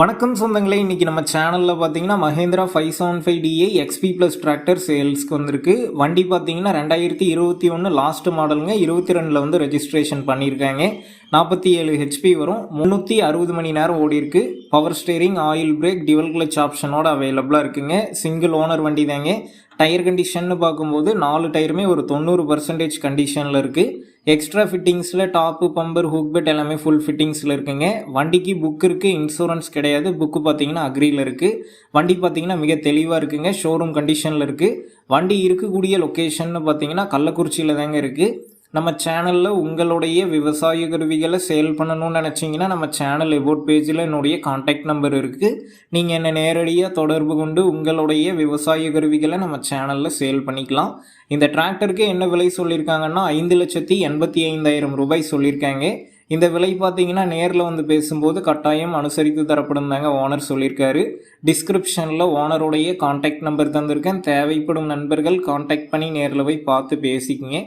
வணக்கம் சொந்தங்களே இன்றைக்கி நம்ம சேனலில் பார்த்தீங்கன்னா Mahindra five seven five DA XP plus tractor சேல்ஸ்க்கு வந்திருக்கு. வண்டி பார்த்தீங்கன்னா ரெண்டாயிரத்தி இருபத்தி ஒன்று லாஸ்ட் மாடலுங்க இருபத்தி ரெண்டில் வந்து ரெஜிஸ்ட்ரேஷன் பண்ணியிருக்காங்க. நாற்பத்தி ஏழு ஹெச்பி வரும். முந்நூற்றி அறுபது மணி நேரம் ஓடிருக்கு power steering oil brake dual clutch ஆப்ஷனோட அவைலபிளாக இருக்குங்க. சிங்கிள் ஓனர் வண்டி தாங்க. டயர் கண்டிஷன்னு பார்க்கும்போது நாலு டயருமே ஒரு தொண்ணூறு பர்சன்டேஜ் கண்டிஷனில் இருக்குது எக்ஸ்ட்ரா ஃபிட்டிங்ஸில் டாப்பு பம்பர் ஹூக் பெட் எல்லாமே ஃபுல் ஃபிட்டிங்ஸில் இருக்குங்க. வண்டிக்கு புக் இருக்குது இன்சூரன்ஸ் கிடையாது. புக்கு பார்த்தீங்கன்னா அக்ரியில் இருக்குது வண்டி பார்த்தீங்கன்னா மிக தெளிவாக இருக்குங்க. ஷோரூம் கண்டிஷனில் இருக்குது வண்டி இருக்கக்கூடிய லொக்கேஷன்னு பார்த்தீங்கன்னா கள்ளக்குறிச்சியில் தாங்க இருக்குது நம்ம சேனலில் உங்களுடைய விவசாய கருவிகளை சேல் பண்ணணும்னு நினச்சிங்கன்னா நம்ம சேனல் எபோட் பேஜில் என்னுடைய காண்டாக்ட் நம்பர் இருக்குது நீங்கள் என்னை நேரடியாக தொடர்பு கொண்டு உங்களுடைய விவசாய கருவிகளை நம்ம சேனலில் சேல் பண்ணிக்கலாம். இந்த டிராக்டருக்கு என்ன விலை சொல்லியிருக்காங்கன்னா ஐந்து லட்சத்தி எண்பத்தி ஐந்தாயிரம் ரூபாய் சொல்லியிருக்காங்க. இந்த விலை பார்த்தீங்கன்னா நேரில் வந்து பேசும்போது கட்டாயம் அனுசரித்து தரப்படும் தாங்க ஓனர் சொல்லியிருக்காரு. டிஸ்கிரிப்ஷனில் ஓனருடைய காண்டாக்ட் நம்பர் தந்திருக்கேன். தேவைப்படும் நண்பர்கள் காண்டாக்ட் பண்ணி நேரில் போய் பார்த்து பேசிக்கங்க.